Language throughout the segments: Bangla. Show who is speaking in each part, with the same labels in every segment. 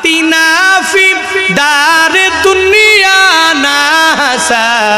Speaker 1: আতিনা ফি দারে দুনিয়া না হাসান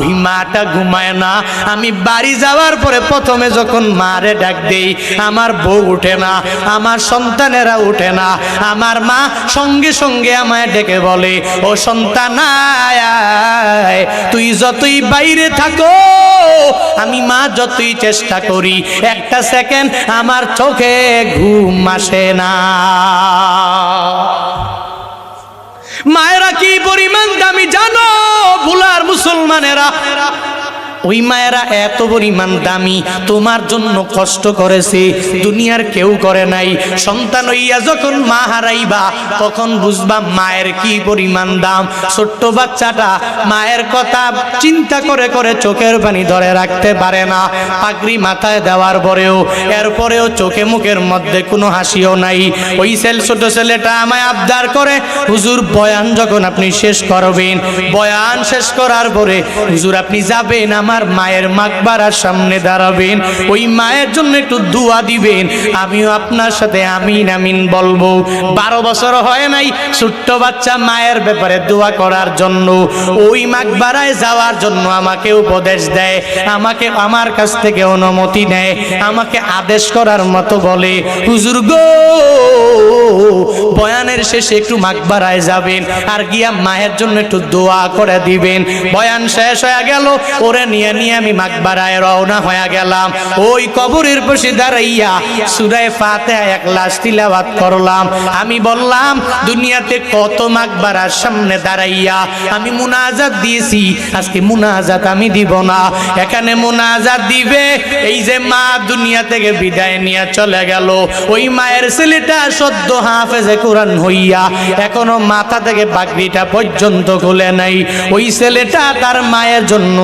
Speaker 1: ওই মাটা ঘুমায় না। আমি বাড়ি যাওয়ার পরে প্রথমে যখন মারে ডাক দেই, আমার বউ উঠে না, আমার সন্তানেরা উঠে না, আমার মা সঙ্গে সঙ্গে আমায় ডেকে বলে, ও সন্তান তুই যতই বাইরে থাকো, আমি মা যতই চেষ্টা করি, একটা সেকেন্ড আমার চোখে ঘুম আসে না। মায়েরা কি পরিমাণ দামি জানো? ভুলার মুসলমানেরা। ওই মায়েরা এত পরিমাণ দামি, তোমার জন্য কষ্ট করেছে, দুনিয়ার কেউ করে নাই। সন্তান হইয়া যখন মা হারাইবা, তখন বুঝবা মায়ের কি পরিমাণ দাম। ছোট্ট বাচ্চাটা মায়ের কথা চিন্তা করে করে চোখের পানি ধরে রাখতে পারে না। পাগড়ি মাথায় দেওয়ার পরেও, এরপরেও চোখে মুখের মধ্যে কোনো হাসিও নাই। ওই ছেল, ছোট ছেলেটা আমায় আবদার করে, হুজুর, বয়ান যখন আপনি শেষ করবেন, বয়ান শেষ করার পরে হুজুর, আপনি যাবেন আমার মায়ের মাকবারার সামনে দাঁড়াবেন। ওই মায়ের জন্য একটু দোয়া দিবেন। আমিও আপনার সাথে আমিন আমিন বলব। বারো বছর হয় নাই ছোট্ট বাচ্চা মায়ের ব্যাপারে দোয়া করার জন্য। ওই মাকবারায় যাওয়ার জন্য আমাকে উপদেশ দেয়। আমাকে আমার কাছ থেকে অনুমতি নেয়। আমাকে আদেশ করার মতো বলে। হুজুর গো, বয়ানের শেষে একটু মাকবারায় যাবেন। আর গিয়া মায়ের জন্য একটু দোয়া করে দিবেন। বয়ান শেষ হয়ে গেল, ওরে নিয়ে নিয়ে আমি মাকবারায় রওনা হয়ে গেলাম। ওই কবরের পাশে দাঁড়াইয়া সুরায় ফাতে এক লাশ তিলাবাত করলাম। আমি বললাম, দুনিয়াতে কত মাকবারার সামনে দাঁড়াইয়া আমি মুনাজাত দিয়েছি। আজকে মুনাজাত আমি দিব না। এখানে মুনাজাত দিবে। এই যে মা দুনিয়া থেকে বিদায় নিয়ে চলে গেল। ওই মায়ের ছেলেটা সদ্য হাফেজে কোরআন হইয়া এখনও মাথা থেকে পাগড়িটা পর্যন্ত খুলে নাই। ওই ছেলেটা তার মায়ের জন্য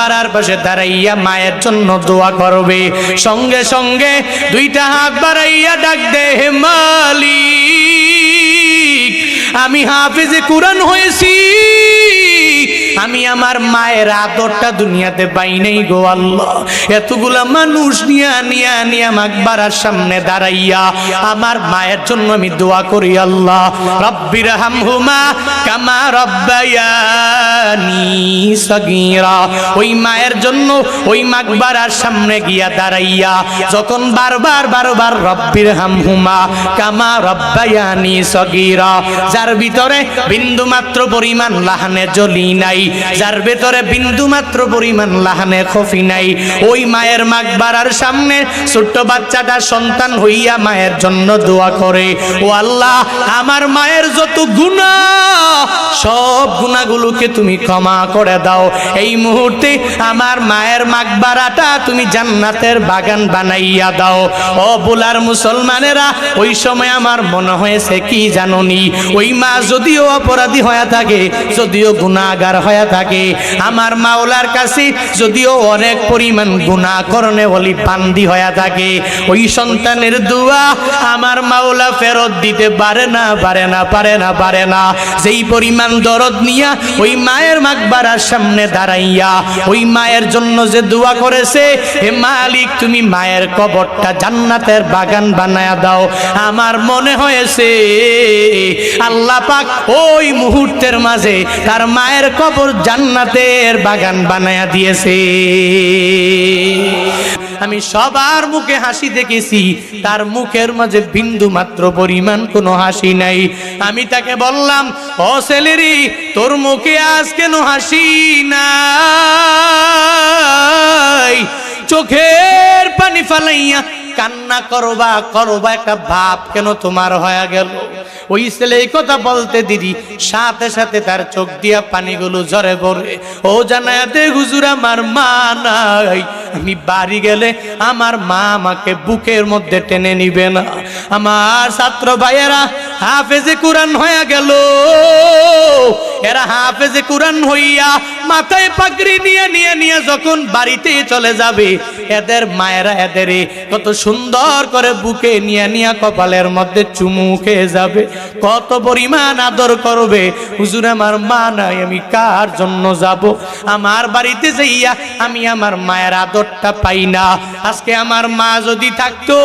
Speaker 1: মাকবারার পাশে দাঁড়াইয়া মায়ের জন্য দোয়া করবে। সঙ্গে সঙ্গে দুইটা হাত বাড়াইয়া ডাক দে, হে মালিক, আমি হাফেজে কোরআন হয়েছি। আমি আমার মায়ের আদরটা দুনিয়াতে পাই নাই গো আল্লাহ। এতগুলা মানুষ নিয়া নিয়া নিয়া মাকবারার সামনে দাঁড়াইয়া আমার মায়ের জন্য আমি দোয়া করি আল্লাহ। রব্বির হামহুমা কামা রব্বায়ানি সগীরা। ওই মায়ের জন্য ওই মাকবারার সামনে গিয়া দাঁড়াইয়া যখন বারবার বারবার রব্বির হামহুমা কামা রব্বায়ানি সগীরা, যার ভিতরে বিন্দু মাত্র পরিমাণ লাহানে জ্বলি নাই যার ভেতরে বিন্দু মাত্র পরিমাণ লাহানে খফি নাই। ওই মায়ের মাকবারার সামনে ছোট্ট বাচ্চাটা সন্তান হইয়া মায়ের জন্য দোয়া করে। ও আল্লাহ, আমার মায়ের যত গুণা সব গুণাগুলোকে তুমি ক্ষমা করে দাও। এই মুহূর্তে আমার মায়ের মাকবারাটা তুমি জান্নাতের বাগান বানাইয়া দাও। ও বুলার মুসলমানেরা, ওই সময় আমার মনে হয়েছে কি জাননি? ওই মা যদিও অপরাধী হয়ে থাকে, যদিও গুণাগার হয়ে থাকে। আমার মাওলার কাছে যদিও অনেক পরিমাণ গুণা করণে বলি বান্দি হয়ে থাকে। ওই সন্তানের দোয়া আমার মাওলা ফেরত দিতে পারে না পারে না পারে না পারে না। যেই পরিমাণ দরদ নিয়া ওই মায়ের মাকবারার সামনে দাঁড়াইয়া ওই মায়ের জন্য যে দোয়া করেছে, হে মালিক, তুমি মায়ের কবরটা জান্নাতের বাগান বানায়া দাও। আমার মনে হয়েছে, আল্লাহ পাক ওই মুহূর্তের মাঝে তার মায়ের কবর জান্নাতের বাগান বানায়া দিয়েছে। আমি সবার মুখে হাসি দেখেছি, তার মুখের মাঝে বিন্দু মাত্র পরিমাণ কোনো হাসি নাই। আমি তাকে বললাম, ও ছেলেরি, তোর মুখে আজ কেন হাসি নাই? চোখের পানি ফালাইয়া কান্না করবা করবা একটা ভাব কেন তোমার হয়ে গেল? ওই ছেলে এই কথা বলতে দিদি, সাথে সাথে তার চোখ দিয়া পানিগুলো ঝরে পড়ে। ও জানায়াতে হুজুর, আমার মা নাই। আমি বাড়ি গেলে আমার মা আমাকে বুকের মধ্যে টেনে নিবে না। আমার ছাত্র ভাইয়েরা, হাফেজে কোরআন হয়ে গেল। এরা হাফেজে কোরআন হইয়া মাথায় পাগড়ি নিয়ে নিয়ে নিয়ে যখন বাড়িতে চলে যাবে, এদের মায়েরা এদের কত সুন্দর করে বুকে নিয়ে নিয়ে কপালের মধ্যে চুমু খেয়ে যাবে। কত পরিমাণ আদর করবে। হুজুর, আমার মা নাই, আমি কার জন্য যাব? আমার বাড়িতে যাইয়া আমি আমার মায়ের আদরটা পাই না। আজকে আমার মা যদি থাকতো,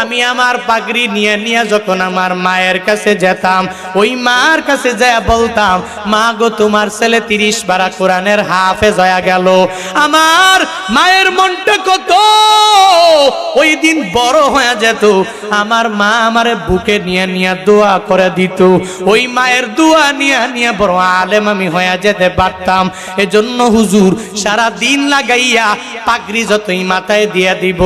Speaker 1: আমি আমার পাগড়ি নিয়ে নিয়ে যখন আমার মায়ের কাছে যেতাম, ওই মার কাছে যায় বলতাম, মা গো, তোমার ছেলে তিরিশ বারা কোরআনের হাফেজ হয়ে গেল। আমার মায়ের মনটা কত? ওই দিন বড় হয়ে যেত। আমার মা আমারে বুকে নিয়ে নিয়ে দোয়া করে দিত। ওই মায়ের দোয়া নিয়ে নিয়ে বড় আলেম আমি হয়ে যেতে পারতাম। এজন্য হুজুর সারা দিন লাগাইয়া পাগড়ি যতই মাথায় দিয়ে দিব।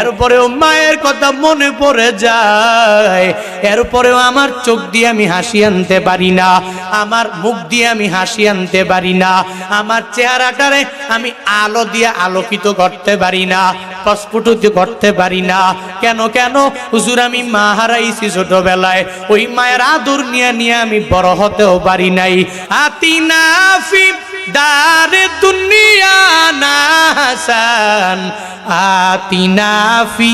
Speaker 1: এরপরেও মায়ের কথা মনে পড়ে যায়। এরপরেও আমার চোখ দিয়ে আমি হাসি আনতে পারি না। আমার মুখ দিয়ে আমি হাসি আনতে পারি না। আমার চেহারাটারে আমি আলো দিয়ে আলোকিত করতে পারি না, প্রস্ফুটিত করতে পারি না। কেন কেন? হুজুর, আমি মা হারাইছি ছোটবেলায়। ওই মায়ের আদর নিয়ে নিয়ে আমি বড় হতেও পারি নাই। আতিনাফি দারে দুনিয়া না হাসান আতিনাফি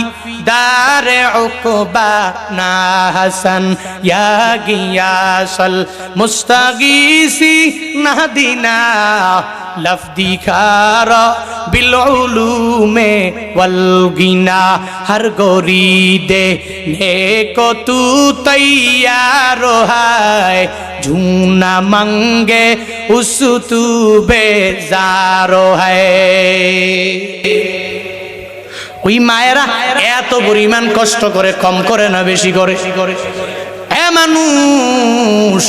Speaker 1: দারে উকবা না হাসান। ইয়া গিয়াসাল মুস্তাগিসি নাদিনা লফদি খারা বিল উলুমে ওয়াল গিনা, হর গোরি দে নে কো তু তৈয়ার হায়, ঝুনা মঙ্গে উস তু বেজারো হয়। ওই মায়েরা, এত পরিমাণ কষ্ট করে, কম করে না, বেশি করে। এ মানুষ।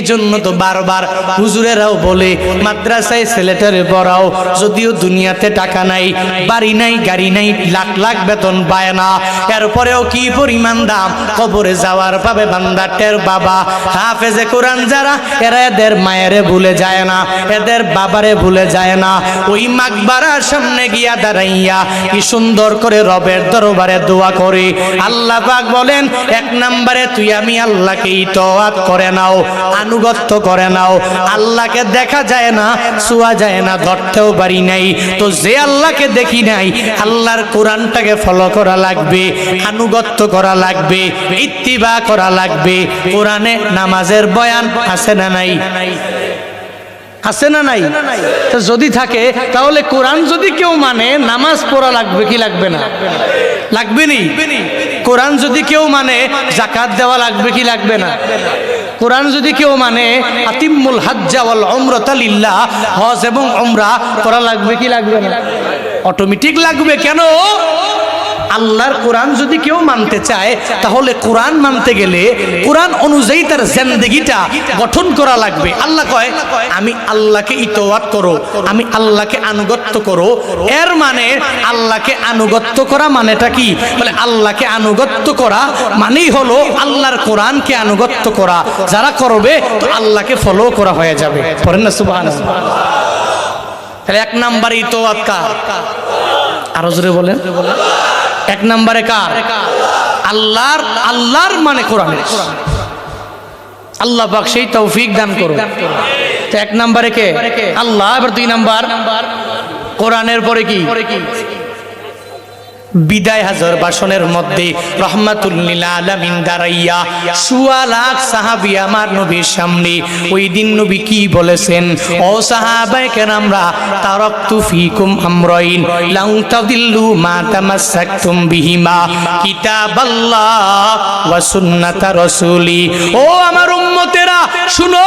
Speaker 1: এজন্য তো বারবার হুজুরেরাও বলে, মাদ্রাসায় ছেলেটারে পড়াও, যদিও দুনিয়াতে টাকা নাই, বাড়ি নাই, গাড়ি নাই, লাখ লাখ বেতন পায় না। এরপরেও কি পরিমাণ দাম? কবরে যাওয়ার পাবে বান্দাটের বাবা। হাফেজে কোরআন যারা, এরা এদের মায়েরে ভুলে যায় না, এদের বাবারে ভুলে যায় না। ওই মাকবারার সামনে গিয়া দাঁড়াইয়া কি সুন্দর করে রবের দরবারে দোয়া করে। আল্লাহ পাক বলেন, এক নম্বরে তুই আমি আল্লাহকে ইতোয়াত করে নাও, আনুগত্য করে নাও। আল্লাহকে দেখা যায় না শোয়া যায় না, ধরতেও পারি নাই। তো যে আল্লাহকে দেখি নাই, আল্লাহর কোরআনটাকে ফলো করা লাগবে, আনুগত্য করা লাগবে, ইত্তিবা করা লাগবে। কোরআনে নামাজের বয়ান আছে না নাই? আছে না নাই? যদি থাকে, তাহলে কোরআন যদি কেউ মানে নামাজ পড়া লাগবে, কি লাগবে না? লাগবে নি কোরআন যদি কেউ মানে জাকাত দেওয়া লাগবে কি লাগবে না? কোরআন যদি কেউ মানে আতিমুল হাজ্জা ওয়াল উমরাতা লিল্লাহ হজ এবং উমরা করা লাগবে কি লাগবে না? অটোমেটিক লাগবে কেন? আল্লাহর কোরআন যদি কেউ মানতে চায়, তাহলে কোরআন মানতে গেলে কোরআন অনুযায়ী তার জেন্দেগিটা গঠন করা লাগবে। আল্লাহ কয়, আমি আল্লাহকে ইতোয়াত করো, আমি আল্লাহকে আনুগত্য করো। এর মানে আল্লাহকে আনুগত্য করা মানেটা কি? বলে, আল্লাহকে আনুগত্য করা মানেই হলো আল্লাহর কোরআনকে আনুগত্য করা। যারা করবে, তো আল্লাহকে ফলো করা হয়ে যাবে। না, সুবহানাল্লাহ। তাহলে এক নাম্বার ইতোয়াত কার? আরও জোরে বলেন। এক নম্বরে কার? আল্লাহর আল্লাহর মানে কোরআনের। আল্লাহ পাক সেই তৌফিক দান করুন। তো এক নম্বরে কে? আল্লাহ। এবার দুই নাম্বার। কোরআনের পরে কি? বিদায় হাজার বাসনের মধ্যে রহমাতুল্লিল সাহাবি আমার নবীর সামনে নবী কি বলেছেন? ও তামাসসাকতুম বিহিমা ও আমার উম্মতেরা, শুনো,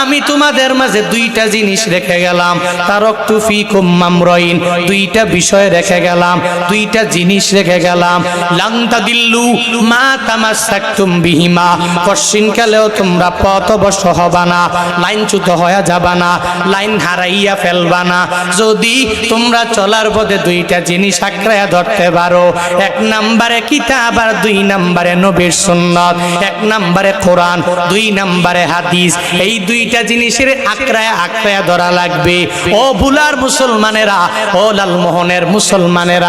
Speaker 1: আমি তোমাদের মাঝে দুইটা জিনিস রেখে গেলাম তারক তুফি কুম্মামরইন দুইটা বিষয় রেখে গেলাম। দুইটা জিনিস রেখে গেলাম। লাংতা দিল্লু, মা তামাসাক্তুম বিহিমা, কশ্চিন কালেও তোমরা পথবশ হবা না লাইনচ্যুত হয়ে যাবা না, লাইন হারাইয়া ফেলবা না। যদি তোমরা চলার পথে দুইটা জিনিস আঁকড়াইয়া ধরতে পারো, এক নম্বরে কিতাব আর দুই নম্বরে নবীর সুন্নত, এক নম্বরে কোরআন, দুই নম্বরে হাদিস, এই দুইটা জিনিসের আঁকড়ায় আঁকড়ায় ধরা লাগবে। ও ভুলার মুসলমানেরা, ও লালমোহনের মুসলমানেরা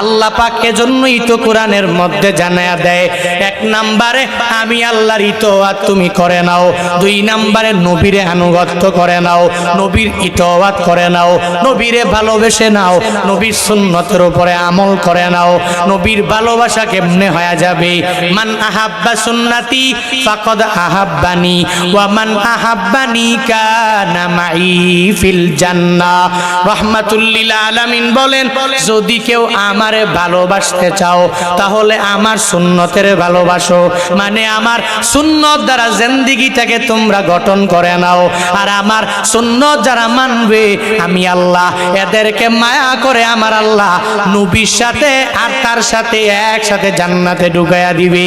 Speaker 1: আল্লাহ পাক এজন্যই তো কোরআনের মধ্যে জানায়া দেয়, এক নাম্বারে, আমি আল্লাহর ইতোয়াত তুমি করে নাও, দুই নাম্বারে, নবীরে আনুগত্য করে নাও, নবীর ইতোয়াত করে নাও, নবীরে ভালোবেসে নাও, নবীর সুন্নতের উপরে আমল করে নাও, নবীর ভালোবাসা কেমনে হয়ে যাবে? মান আহাব্বা সুন্নাতি, ফাকাদ আহাব্বানি, ওয়া মান আহাব্বানি কানা মাই ফিল জান্নাহ। রাহমাতুল লিল আলামিন বলেন, যদি কেউ আমারে ভালোবাসতে চাও, তাহলে আমার সুন্নতের ভালোবাসো। মানে আমার সুন্নত দ্বারা জিন্দিগিটাকে তোমরা গঠন করে নাও, আর আমার সুন্নত যারা মানবে, আমি আল্লাহ। এদেরকে মায়া করে আমার আল্লাহ নবীর সাথে আর তার সাথে একসাথে জান্নাতে ঢুকাইয়া দিবে।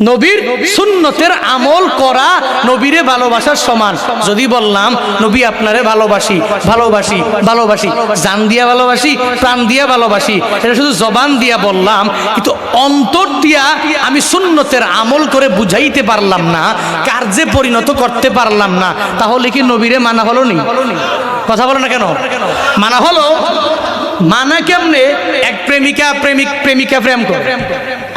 Speaker 1: নবীর সুন্নতের আমল করা নবীরে ভালোবাসার সমান। যদি বললাম, নবী, আপনারে ভালোবাসি ভালোবাসি ভালোবাসি, জান দিয়া ভালোবাসি, প্রাণ দিয়া ভালোবাসি। এটা শুধু জবান দিয়া বললাম, কিন্তু অন্তর দিয়া আমি সুন্নতের আমল করে বুঝাইতে পারলাম না, কার্যে পরিণত করতে পারলাম না। তাহলে কি নবীরে মানা হলো নি? কথা বলো না কেন? মানা হলো? মানা কেমনে? এক প্রেমিকা প্রেমিক, প্রেমিকা প্রেম করে।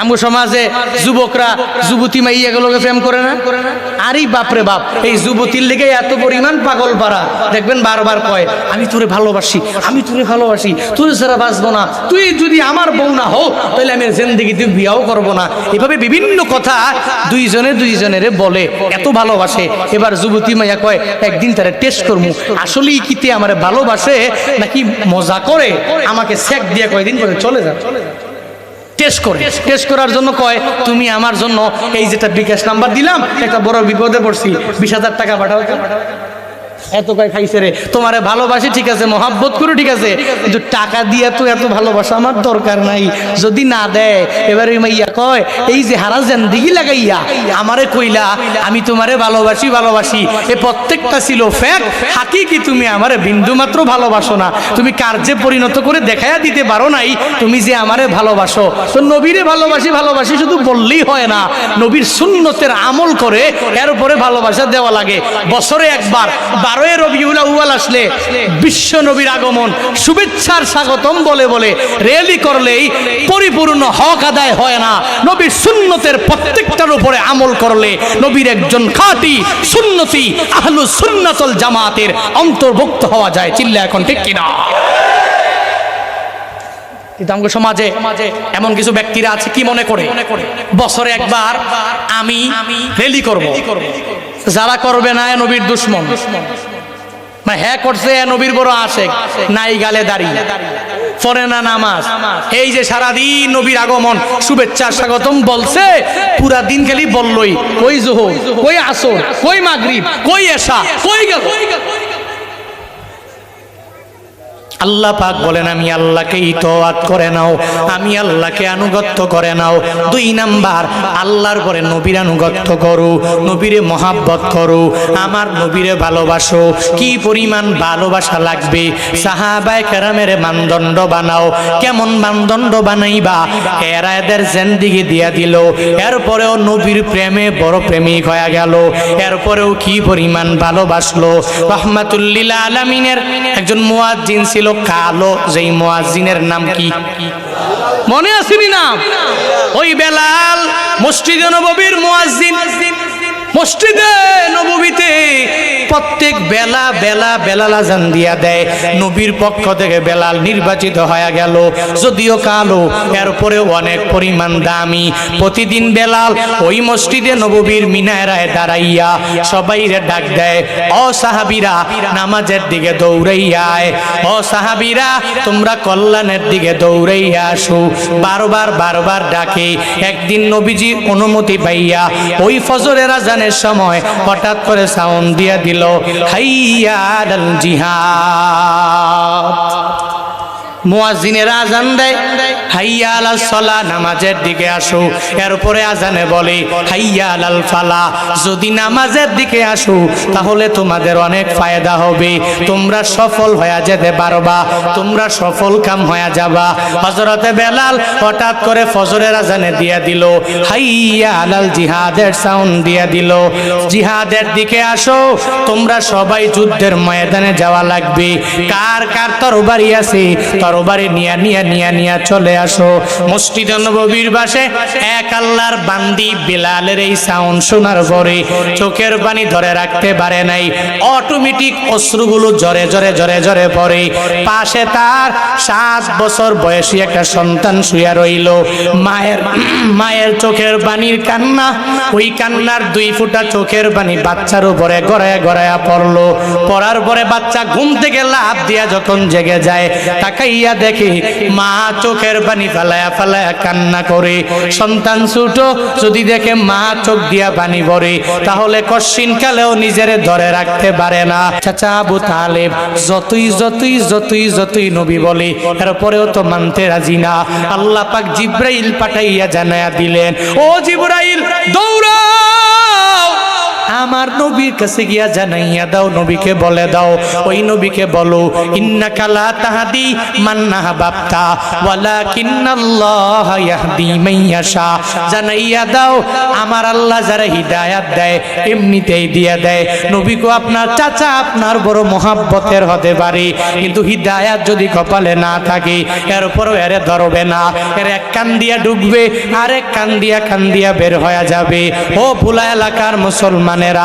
Speaker 1: আমার সমাজে যুবকরা যুবতী মাইয়া গুলোকে প্রেম করে না? আরে বাপরে বাপ, এই যুবতীর লেগে এত পরিমাণ পাগল পারা দেখবেন বারবার কয়, আমি তোরে ভালোবাসি, আমি তোরে ভালোবাসি তুই ছাড়া বাঁচবো না। তুই যদি আমার বউ না হো তাহলে আমি জিন্দিগিতে বিয়াও করব না। এভাবে বিভিন্ন কথা দুইজনে দুইজনের বলে, এত ভালোবাসে। এবার যুবতী মাইয়া কয়, একদিন তারা টেস্ট করব আসলেই কিতে আমার ভালোবাসে, নাকি মজা করে? আমাকে সেক দিয়ে কয়দিন করে চলে যা। টেস্ট করে টেস্ট করার জন্য কয়, তুমি আমার জন্য এই যেটা বিকাশ নাম্বার দিলাম, একটা বড় বিপদে পড়ছি, বিশ হাজার টাকা পাঠাও। এত কয় খাইছে রে? তোমারে ভালোবাসি ঠিক আছে মহাব্বত করে ঠিক আছে। কিন্তু টাকা দিয়ে তো এত ভালোবাসা আমার দরকার নাই। যদি না দেয় এবার ওই মাইয়া কয় এই যে হারা জেন্দিগি লাগাইয়া আমারে কইলা আমি তোমারে ভালোবাসি ভালোবাসি। এ প্রত্যেকটা ছিল ফ্যাক হাকি কি তুমি আমারে বিন্দু মাত্র ভালোবাসো না। তুমি কার্যে পরিণত করে দেখাইয়া দিতে পারো নাই তুমি যে আমারে ভালোবাসো। তো নবীরে ভালোবাসি ভালোবাসি শুধু বললেই হয় না। নবীর সুন্নতের আমল করে এর উপরে ভালোবাসা দেওয়া লাগে। বছরে একবার বারোই রবিউল আউয়াল আসলে বিশ্ব নবীর আগমন। শুভেচ্ছার স্বাগতম বলে বলে রেলি করলেই পরিপূর্ণ হক আদায় হয় না। নবীর সুন্নতের প্রত্যেকটার উপরে আমল করলে নবীর একজন খাঁটি সুন্নতি আহলু সুন্নাতল জামাতের অন্তর্ভুক্ত হওয়া যায়। চিল্লা এখন ঠিক কিনা? সমাজে এমন কিছু ব্যক্তিরা আছে কি মনে করে? বছরে একবার আমি রেলি করব। যারা করবে না নবীর দুশ্মন। মানে হ্যাঁ করছে নবীর বড় আসে নাই গালে দাঁড়িয়ে পরে নামাজ। এই যে সারাদিন নবীর আগমন, শুভেচ্ছা, স্বাগতম বলছে, পুরা দিন খালি বললই, কই জোহর, কই আসর, কই মাগরিব, কই এসা কই গেল? আল্লাহ পাক বলেন, আমি আল্লাহকে ইতোয়াত করে নাও, আমি আল্লাহকে আনুগত্য করে নাও। দুই নাম্বার, আল্লাহর পরে নবীর আনুগত্য করো, নবীরে মহাব্বত করো, আমার নবীরে ভালোবাসো, কি পরিমাণ ভালোবাসা লাগবে? সাহাবায় কেরামের মানদণ্ড বানাও, কেমন মানদণ্ড বানাইবা? এরা এদের জেন্দিগি দিয়া দিল। এরপরেও নবীর প্রেমে বড় প্রেমিক হয়ে গেল। এরপরেও কি পরিমাণ ভালোবাসলো? রহমাতুল্লিল আলমিনের একজন মুয়াজ্জিন ছিল কালো যেই মুয়াজ্জিনের নাম কি? মনে আসেনি নাম? ওই বেলাল মসজিদে নববীর মুয়াজ্জিন। মসজিদে নববীতে প্রত্যেক বেলা বেলা বেলাল আজান দিয়া দেয়। নবীর পক্ষ থেকে বেলাল নির্বাচিত হয়ে গেল। যদিও কালো এরপরে অনেক পরিমাণ দামি। প্রতিদিন বেলাল ওই মসজিদে নববীর মিনারায় দাঁড়াইয়া সবাইরে ডাক দেয়, ও সাহাবিরা, নামাজের দিকে দৌড়াইয়ায় ও সাহাবিরা, তোমরা কল্যাণের দিকে দৌড়াইয়া আসো। বারবার বারবার ডাকে। একদিন নবীজি অনুমতি পাইয়া ওই ফজরের সময় হঠাৎ করে সাউন্ড দিয়া দিল হাইয়া জিহাদ। মুয়াজ্জিনের আজান দেয়, হাইয়া সলা নামাজের দিকে আসো। এরপরে আজানে বলে ফালা যদি নামাজের দিকে আসো, তাহলে তোমাদের অনেক ফায়দা হবে। তোমরা সফল হয়ে যেতে পারবা, তোমরা সফল কাম হয়ে যাবা। হজরতে বেলাল হঠাৎ করে ফজরের আজানে দিয়ে দিল, হাইয়া আলাল জিহাদের সাউন্ড দিয়ে দিল, জিহাদের দিকে আসো, তোমরা সবাই যুদ্ধের ময়দানে যাওয়া লাগবে। কার কার তরবারি আছে তরবারি নিয়া নিয়া নিয়া নিয়া চলে আসো। মসজিদ নববীর পাশে এক আল্লাহর বান্দি বিলালের এই সাউন্ড শোনার পরে চোখের পানি ধরে রাখতে পারে নাই। অটোমেটিক অশ্রুগুলো জরে জরে জরে জরে পড়ে। পাশে তার সাত বছর বয়সী একটা সন্তান শুয়ে রইল। মায়ের মায়ের চোখের পানির কান্না, ওই কান্নার দুই ফুটা চোখের পানি বাচ্চার উপরে গড়ায়, গড়ায়া পড়ল। পড়ার পরে বাচ্চা ঘুম থেকে লাভ দিয়া যখন জেগে যায় তাকাইয়া দেখে মা চোখের পানি ফেলায়া ফেলায়া কান্না করে। সন্তান ছোট, যদি দেখে মা চোখ দিয়া পানি ভরে, তাহলে কশ্চিন কালেও নিজেরে ধরে রাখতে পারে না। চাচা আবু তালেব, যতই যতই যতই যতই নবী বলে, এরপরেও তো মানতে রাজি না। আল্লাহ পাক জিব্রাইল পাঠাইয়া জানায়া দিলেন, ও জিব্রাইল দৌড়াও আমার নবীর কাছে গিয়া জানাইয়া দাও, নবীকে বলে দাও। ওই নবীকে বলো ইন্না কালা তাহাদি মান্না বাপ্তা ওয়ালা কিন্নাল্লাহ ইয়াহদি মাইয়াশা জানাইয়া দাও, আমার আল্লাহ যারা হিদায়াত দেয়, এমনিতেই দিয়া দেয়। নবীকে আপনার চাচা আপনার বড় মহাব্বতের হতে পারে, কিন্তু হিদায়াত যদি কপালে না থাকে, এর উপরও এরে ধরবে না। এর এক কান দিয়া ডুববে আরেক কান দিয়া কান দিয়া বের হয়ে যাবে। ও ভুলা এলাকার মুসলমানেরা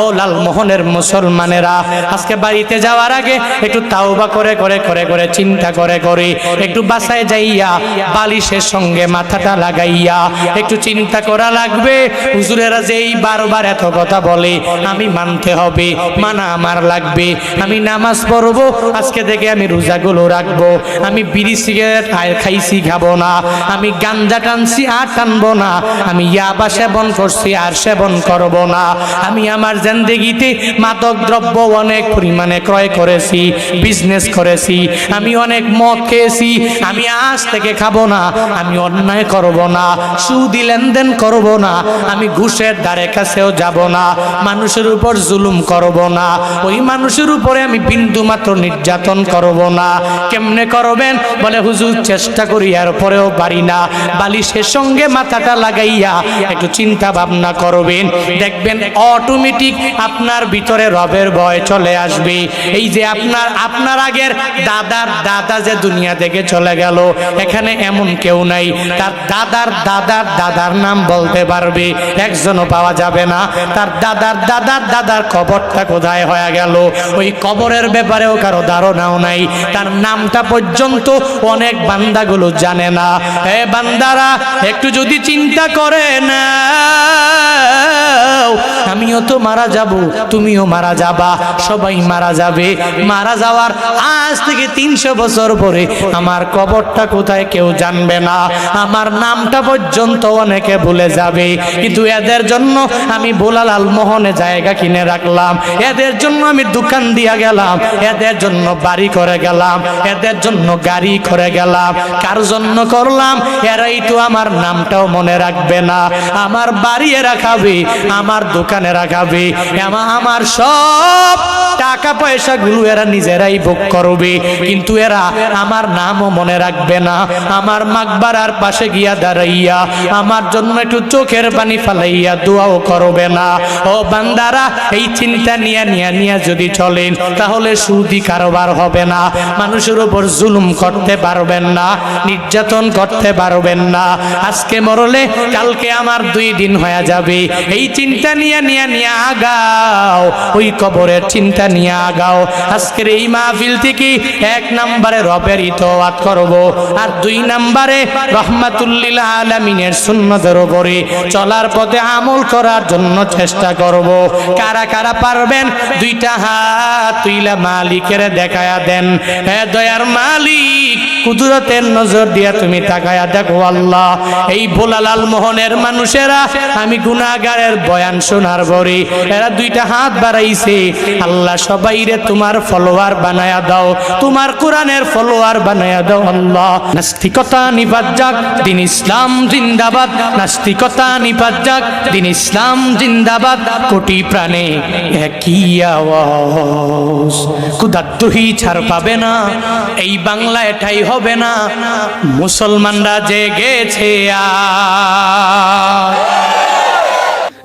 Speaker 1: ও লালমোহনের মুসলমানেরা, আজকে বাড়িতে যাওয়ার আগে একটু তাওবা করে করে করে করে চিন্তা করে করে একটু বাসায় যাইয়া বালিশের সঙ্গে মাথাটা লাগাইয়া একটু চিন্তা করা লাগবে। হুজুরেরা যে এই বারবার এত কথা বলে, আমি মানতে হবে, মানা আমার লাগবে, আমি নামাজ পড়ব, আজকে থেকে আমি রোজাগুলো রাখব, আমি বিড়ি সিগারেট খাইছি খাব না, আমি গাঞ্জা টানছি আর টানবো না, আমি ইয়াবা সেবন করছি আর সেবন করব না আমি আমার জিন্দেগিতে মাদক দ্রব্য অনেক পরিমাণে ক্রয় করেছি বিজনেস করেছি, আমি অনেক মদ খেয়েছি, আমি আজ থেকে খাব না, আমি অন্যায় করব না, সুদি লেনদেন করব না, আমি ঘুষের ধারে কাছেও যাব না, মানুষের উপর জুলুম করব না, ওই মানুষের উপরে আমি বিন্দু মাত্র নির্যাতন করব না। কেমনে করবেন? বলে হুজুর, চেষ্টা করি, আর পরেও পারি না। বালিশের সঙ্গে মাথাটা লাগাইয়া একটু চিন্তা ভাবনা করবেন। দেখবেন অটোমেটিক আপনার ভিতরে রবের ভয় চলে আসবে। এই যে আপনার আপনার আগের দাদার দাদা যে দুনিয়া থেকে চলে গেল, এখানে এমন কেউ নাই। তার দাদার দাদার দাদার নাম বলতে পারবে, একজনও পাওয়া যাবে না। তার দাদার দাদার দাদার কবরটা কোথায় হয়ে গেল? ওই কবরের ব্যাপারেও কারও ধারণাও নাই। তার নামটা পর্যন্ত অনেক বান্দাগুলো জানে না। হে বান্দারা, একটু যদি চিন্তা করে না আমিও তো মারা যাব, তুমিও মারা যাবা, সবাই মারা যাবে। মারা যাওয়ার আজ থেকে তিনশো বছর পরে আমার কবরটা কোথায় কেউ জানবে না। আমার নামটা পর্যন্ত অনেকে ভুলে যাবে। কিন্তু এদের জন্য আমি বোলালাল মোহনে জায়গা কিনে রাখলাম। এদের জন্য আমি দোকান দিয়া গেলাম। এদের জন্য বাড়ি করে গেলাম। এদের জন্য গাড়ি করে গেলাম। কার জন্য করলাম? এরাই তো আমার নামটাও মনে রাখবে না। আমার বাড়ি রাখাবে আমার দোকানে রাখাবে। আমা- আমার সব টাকা পয়সা গুলো এরা নিজেরাই ভোগ করবে। কিন্তু এরা আমার নামও মনে রাখবে না। আমার মাকবারার পাশে গিয়া দাঁড়াইয়া আমার জন্য একটু চোখের পানি ফালাইয়া দোয়াও করবে না। ও বান্দারা, এই চিন্তা নিয়ে নিয়ে নিয়ে যদি চলেন, তাহলে সুদি কারবার হবে না। মানুষের উপর জুলুম করতে পারবেন না, নির্যাতন করতে পারবেন না। আজকে মরলে কালকে আমার দুই দিন হয়ে যাবে। এই চিন্তা নিয়ে নিয়ে নিয়ে আগাও, ওই কবরের চিন্তা নিয়ে আগাও। আজকের এই মাহফিল থেকে এক নম্বরে রবের ইতোয়াত করব, আর দুই নম্বরে রহমাতুল্লিল আলমিনের চলার পথে আমল করার জন্য চেষ্টা করব। কারা কারা পারবেন? দুইটা হাত মালিকের দেখায়া দেন। হ্যাঁ দয়ার মালিক, কুদরতের নজর দিয়া তুমি তাকায়া দেখো আল্লাহ। এই মোহনের মানুষেরা, আমি গুনাগারের বয়ান শোনার পরে এরা দুইটা হাত বাড়াইছে। আল্লাহ সবাইরে তোমার ফলোয়ার বানায়া দাও। তোমার কোরআনের ফলোয়ার বানায়া দাও আল্লাহ। নাস্তিকতা নিপাত যাক, দিন ইসলাম জিন্দাবাদ। নাস্তিকতা নিপাত যাক, দিন ইসলাম জিন্দাবাদ। কোটি প্রাণে একই আওয়াজ। কুদাদ্দুহি ছাড় পাবে না। এই বাংলা এটাই হবে না। মুসলমানরা জেগেছে আর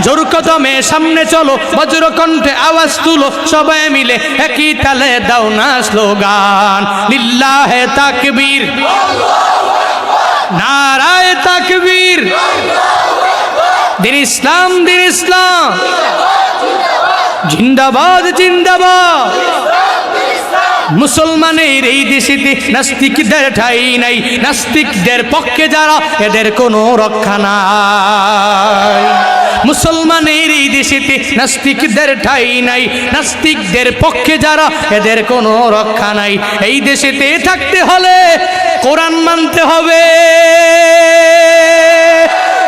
Speaker 1: জোর কদমে সামনে চলো, বজ্র কণ্ঠে আওয়াজ তুলো, সবাই মিলে একই তালে দাও না স্লোগান। লিল্লাহে তাকবীর। নারায় তাকবীর। দিন ইসলাম দিন ইসলাম। জিন্দাবাদ জিন্দাবাদ। মুসলমানের এই দেশেতে নাস্তিকদের ঠাই নাই। নাস্তিকদের পক্ষে যারা, এদের কোনো রক্ষা নাই। মুসলমানের এই দেশেতে নাস্তিকদের ঠাই নাই। নাস্তিকদের পক্ষে যারা, এদের কোনো রক্ষা নাই। এই দেশেতে থাকতে হলে কোরআন মানতে হবে।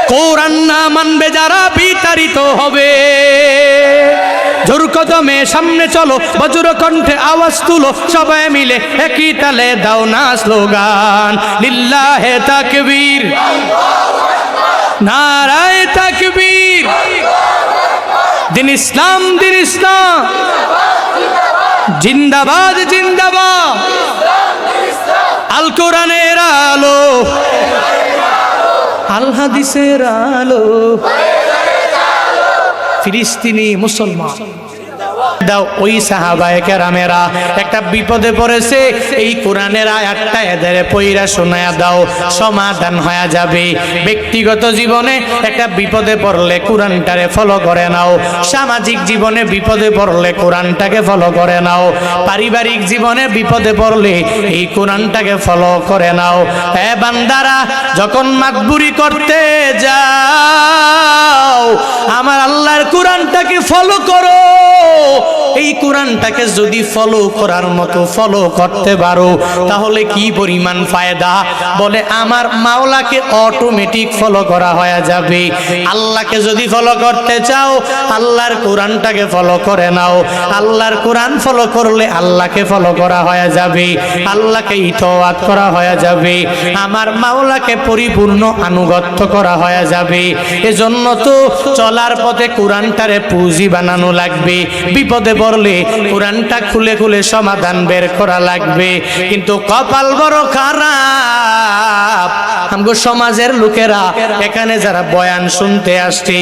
Speaker 1: কোরআন না মানবে যারা বিতাড়িত হবে। জোর কদমে সামনে চলো, বজ্র কণ্ঠে আওয়াজ তুলো, সবাই মিলে একই তালে দাও না স্লোগান। লিল্লাহে তাকবীর। নারায় তাকবীর। দিন ইসলাম দিন ইসলাম। জিন্দাবাদ জিন্দাবাদ। আল কোরআনের আলো। আল হাদিসের আলো। ফিলিস্তিনি মুসলমান। দাও ওই সাহাবায়ে কেরামেরা। একটা বিপদে পড়েছে, এই কোরআনের আয়াতটা এদের পইরা শোনায়া দাও, সমাধান হয়ে যাবে। ব্যক্তিগত জীবনে একটা বিপদে পড়লে কোরআনটারে ফলো করে নাও, সামাজিক জীবনে বিপদে পড়লে কোরআনটাকে ফলো করে নাও, পারিবারিক জীবনে বিপদে পড়লে এই কোরআনটাকে ফলো করে নাও। এ বান্দারা, যখন মাতবুরি করতে যাও, আমার আল্লাহর কোরআনটাকে ফলো করো। এই কোরআনটাকে যদি ফলো করার মতো ফলো করতে পারো, তাহলে কি পরিমাণ ফায়দা? বলে, আমার মাওলাকে অটোমেটিক ফলো করা হয়ে যাবে। আল্লাহকে যদি ফলো করতে চাও, আল্লাহর কোরআনটাকে ফলো করে নাও। আল্লাহর কোরআন ফলো করলে আল্লাহকে ফলো করা হয়ে যাবে। আল্লাহকে ইতওয়াত করা হয়ে যাবে। আমার মাওলাকে পরিপূর্ণ আনুগত্য করা হয়ে যাবে। এজন্য তো চলার পথে কোরআনটারে পুঁজি বানানো লাগবে। বিপদে পড়লে কোরআনটা খুলে খুলে সমাধান বের করা লাগবে। কিন্তু কপাল বড় খারাপ। আমগো সমাজের লোকেরা এখানে যারা বয়ান শুনতে আসছে,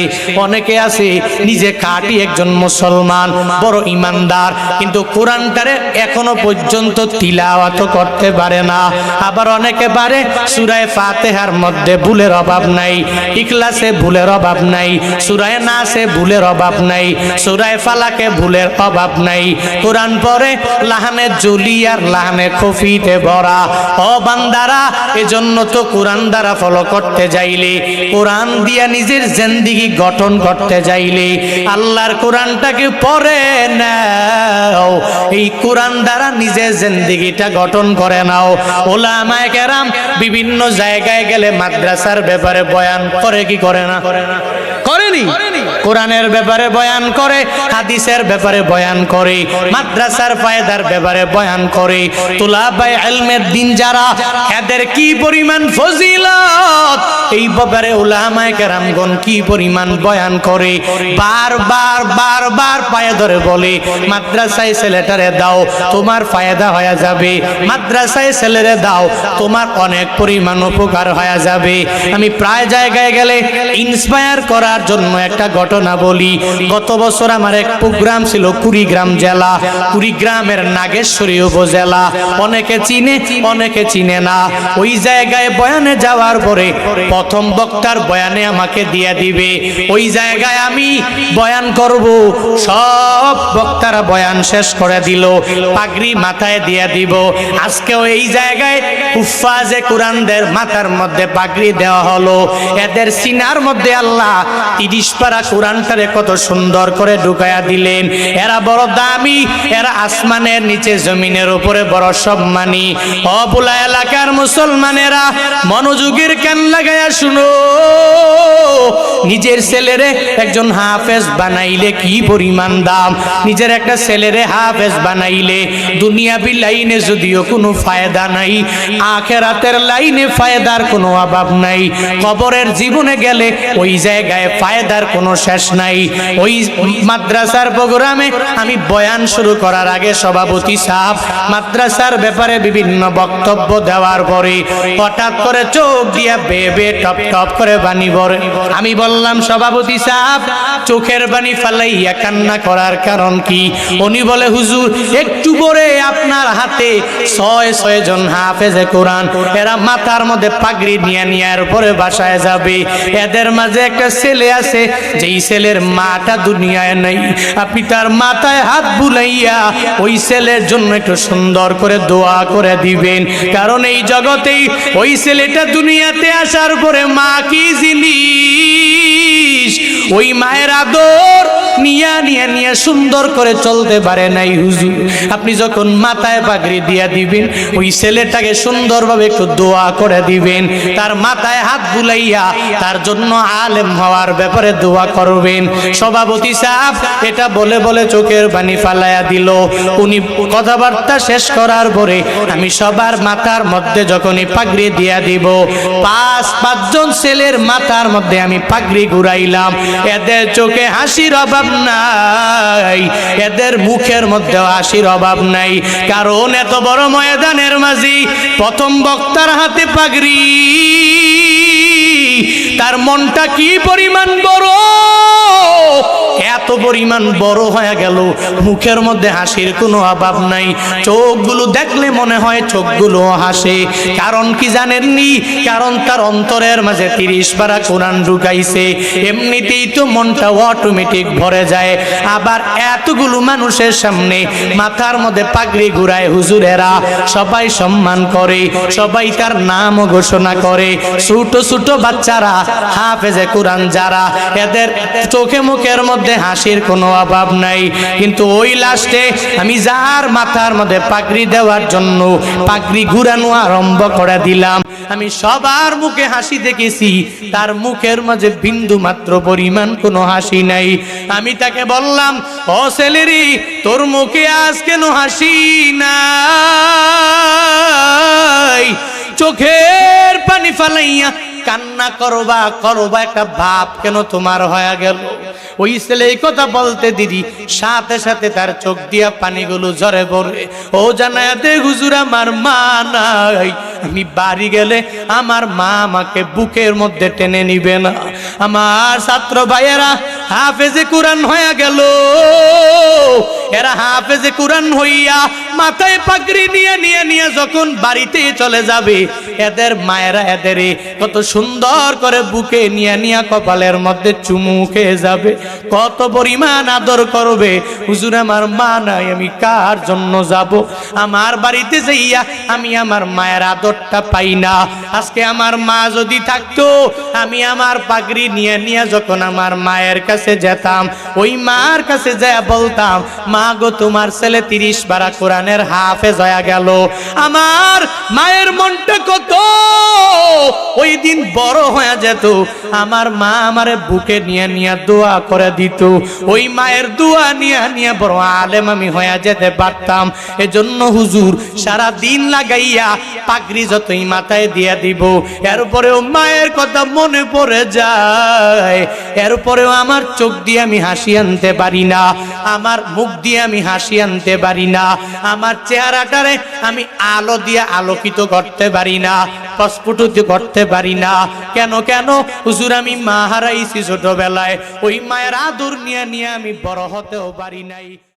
Speaker 1: অনেকে আছে নিজে কাটি একজন মুসলমান, বড় ইমানদার, কিন্তু কোরআনটারে এখনও পর্যন্ত তিলাওয়াত করতে পারে না। আবার অনেকে পারে সুরায় ফাতেহার মধ্যে ভুলের অভাব নাই, ইখলাসে ভুলের অভাব নাই, সুরায় নাসে ভুলের অভাব নাই, সুরায় ফালাকে ভুলের অভাব নাই। কোরআন পরে লাহানে জলি আর লাহানে খফিতে ভরা। ও বান্দারা এজন্য তো কোরআন দ্বারা ফলো করতে যাইলে কোরআন দিয়া নিজের জিন্দিগি গঠন করতে যাইলে আল্লাহর কোরআনটাকে পরে নাও। এই কোরআন দ্বারা নিজের জিন্দিগিটা গঠন করে নাও। ওলামায়ে কেরাম বিভিন্ন জায়গায় গেলে মাদ্রাসার ব্যাপারে বয়ান করে কি করে না? করেনি কোরআনের ব্যাপারে বয়ান করে, হাদিসের ব্যাপারে বয়ান করে, মাদ্রাসার ফায়দার ব্যাপারে বয়ান করে। তুলাবাই ইলমের দিন যারা, এদের কি পরিমাণ ফজিলত? এই ব্যাপারে উলামায়ে কেরামগণ কি পরিমাণ বয়ান করে? বারবার বারবার পায়ে ধরে বলে, মাদ্রাসায় ছেলেটারে দাও, তোমার ফায়দা হয়ে যাবে। মাদ্রাসায় ছেলেরে দাও, তোমার অনেক পরিমাণ উপকার হয়ে যাবে। আমি প্রায় জায়গায় গেলে ইন্সপায়ার করার জন্য একটা ঘটনা বলি। গত বছর আমার এক প্রোগ্রাম ছিল কুড়িগ্রাম জেলা। কুড়িগ্রামের নাগেশ্বরী উপজেলা। অনেকে চিনে অনেকে চিনে না। ওই জায়গায় বয়ানে যাওয়ার পরে প্রথম বক্তার বয়ানে আমাকে দিয়ে দিবে। ওই জায়গায় আমি বয়ান করব। সব বক্তারা বয়ান শেষ করে দিল। পাগড়ি মাথায় দিয়ে দিব। আজকেও এই জায়গায় উফাজে কোরআনদের মাথার মধ্যে পাগড়ি দেওয়া হলো। এদের সিনার মধ্যে আল্লাহ তিরিশ পারা কোরআনটারে কত সুন্দর করে ঢুকায়া দিলেন। এরা বড় দামি, এরা আসমানের নিচে জমিনের উপরে বড় সম্মানী। অবুলা এলাকার মুসলমানেরা, মনোযোগের কান লাগায়া শুনো। নিজের ছেলেরে একজন হাফেজ বানাইলে কি পরিমাণ দাম? নিজের একটা ছেলেরে হাফেজ বানাইলে দুনিয়াবি লাইনে যদিও কোনো ফায়দা নাই, আখেরাতের লাইনে ফায়দার কোনো অভাব নাই। কবরের জীবনে গেলে ওই জায়গায় ফায়দার কোনো শেষ নাই। ওই মাদ্রাসার প্রোগ্রামে আমি বয়ান শুরু করার আগে সভাপতি সাহেব মাদ্রাসার ব্যাপারে বিভিন্ন বক্তব্য দেওয়ার পরে হঠাৎ করে চোখ দিয়া বেবে টপ টপ করে বাণী বলে আমি বললাম, সভাপতি সাহেব, চোখের বাণী ফালাইয়া কান্না করার কারণ কি? উনি বলে, হুজুর, একটু পরে আপনার হাতে ছয় ছয় জন হাফেজে কোরআন, এরা মাথার মধ্যে পাগড়ি নিয়ে নিয়ে পরে বাসায় যাবে। এদের মাঝে একটা ছেলে আছে, যেই ছেলের মাটা দুনিয়ায় নেই। আপনি তার মাথায় হাত বুলাইয়া ওই ছেলের জন্য একটু সুন্দর করে দোয়া করে দিবেন। কারণ এই জগতেই ওই ছেলেটা দুনিয়াতে আসার পরে মা কি জিনিস? ওই মায়ের আদর নিয়া নিয়া নিয়া সুন্দর করে চলতে পারে নাই হুজুর। আপনি যখন মাথায় পাগড়ি দিয়া দিবেন, ওই ছেলেটাকে সুন্দরভাবে একটু দোয়া করে দিবেন। তার মাথায় হাত বুলাইয়া তার জন্য আলেম হওয়ার ব্যাপারে দোয়া করবেন। সভাপতি সাহেব এটা বলে বলে চোখের পানি ফালাইয়া দিল। উনি কথাবার্তা শেষ করার পরে আমি সবার মাথার মধ্যে যখনই পাগড়ি দিয়া দিব, পাঁচ, পাঁচজন ছেলের মাথার মধ্যে আমি পাগড়ি ঘুরাইলাম। এদের চোখে হাসির অভাব নাই। এদের মুখের মধ্যে হাসির অভাব নাই। কারণ এত বড় ময়দানের মাঝি প্রথম বক্তার হাতে পাগড়ি। তার মনটা কি পরিমাণ বড়? এত পরিমাণ বড় হয়ে গেল। মুখের মধ্যে হাসির কোনো অভাব নাই। চোখগুলো দেখলে মনে হয় চোখগুলো হাসে। কারণ কি জানেননি? কারণ তার অন্তরের মাঝে তিরিশ পারা কোরআন ঢুকাইছে। এমনিতেই তো মনটা অটোমেটিক ভরে যায়। আবার এতগুলো মানুষের সামনে মাথার মধ্যে পাগড়ি ঘুরায় হুজুরেরা। সবাই সম্মান করে, সবাই তার নামও ঘোষণা করে। ছোট ছোট বাচ্চারা, হাফেজে কোরআন যারা, এদের চোখে মুখের মধ্যে হাসির কোনো অভাব নাই। কিন্তু ওই লাস্টে আমি যার মাথার মধ্যে পাগড়ি দেওয়ার জন্য পাগড়ি ঘুরানো আরম্ভ করে দিলাম। আমি সবার মুখে হাসি দেখেছি, তার মুখের মাঝে বিন্দু মাত্র পরিমাণ কোনো হাসি নাই। আমি তাকে বললাম, ও সেলেরি তোর মুখে আজ কেন হাসি নাই? চোখের পানি ফালাইয়া কান্না করবা করবা একটা ভাব কেন তোমার হয়ে গেল? ওই ছেলে এই কথা বলতে দিদি, সাথে সাথে তার চোখ দিয়া পানিগুলো ঝরে পড়ে। ও জানায়াতে হুজুর, আমার মা নাই। আমি বাড়ি গেলে আমার মা আমাকে বুকের মধ্যে টেনে নিবে না। আমার ছাত্র ভাইয়েরা, হাফেজে কোরআন হয়ে গেল। এরা হাফেজে কোরআন হইয়া মাথায় পাগড়ি নিয়ে নিয়ে নিয়ে যখন বাড়িতে চলে যাবে, এদের মায়েরা এদের কত সুন্দর করে বুকে নিয়ে নিয়ে কপালের মধ্যে চুমু খেয়ে যাবে। কত পরিমাণ আদর করবে। হুজুর, আমার মা নাই, আমি কার জন্য যাব? আমার বাড়িতে যাইয়া আমি আমার মায়ের আদরটা পাই না। আজকে আমার মা যদি থাকতো, আমি আমার পাগড়ি নিয়ে নিয়ে যখন আমার মায়ের কাছে যেতাম, ওই মার কাছে যায় বলতাম, মা গো, তোমার ছেলে তিরিশ বারা কোরআনের হাফেজ হয়ে গেল। আমার মায়ের মনটা কত? ওই দিন বড় হয়ে যেত। আমার মা আমারে বুকে নিয়ে নিয়ে দোয়া করে দিত। ওই মায়ের দোয়া নিয়ে নিয়ে বড় আলেম আমি হয়ে যেতে পারতাম। এজন্য হুজুর সারা দিন লাগাইয়া পাগড়ি যতই মাথায় দিয়ে দিব। এরপরেও মায়ের কথা মনে পড়ে যায়। এরপরেও আমার চোখ দিয়ে আমি হাসি আনতে পারি না। আমার মুখ দিয়ে আমি হাসি আনতে পারি না। আমার চেহারাটারে আমি আলো দিয়ে আলোকিত করতে পারি না প্রস্ফুটিত করতে পারি না। কেন কেন? হুজুর, আমি মা হারাইছি ছোটবেলায়। ওই মায়ের আদর নিয়ে নিয়ে আমি বড় হতেও পারি নাই।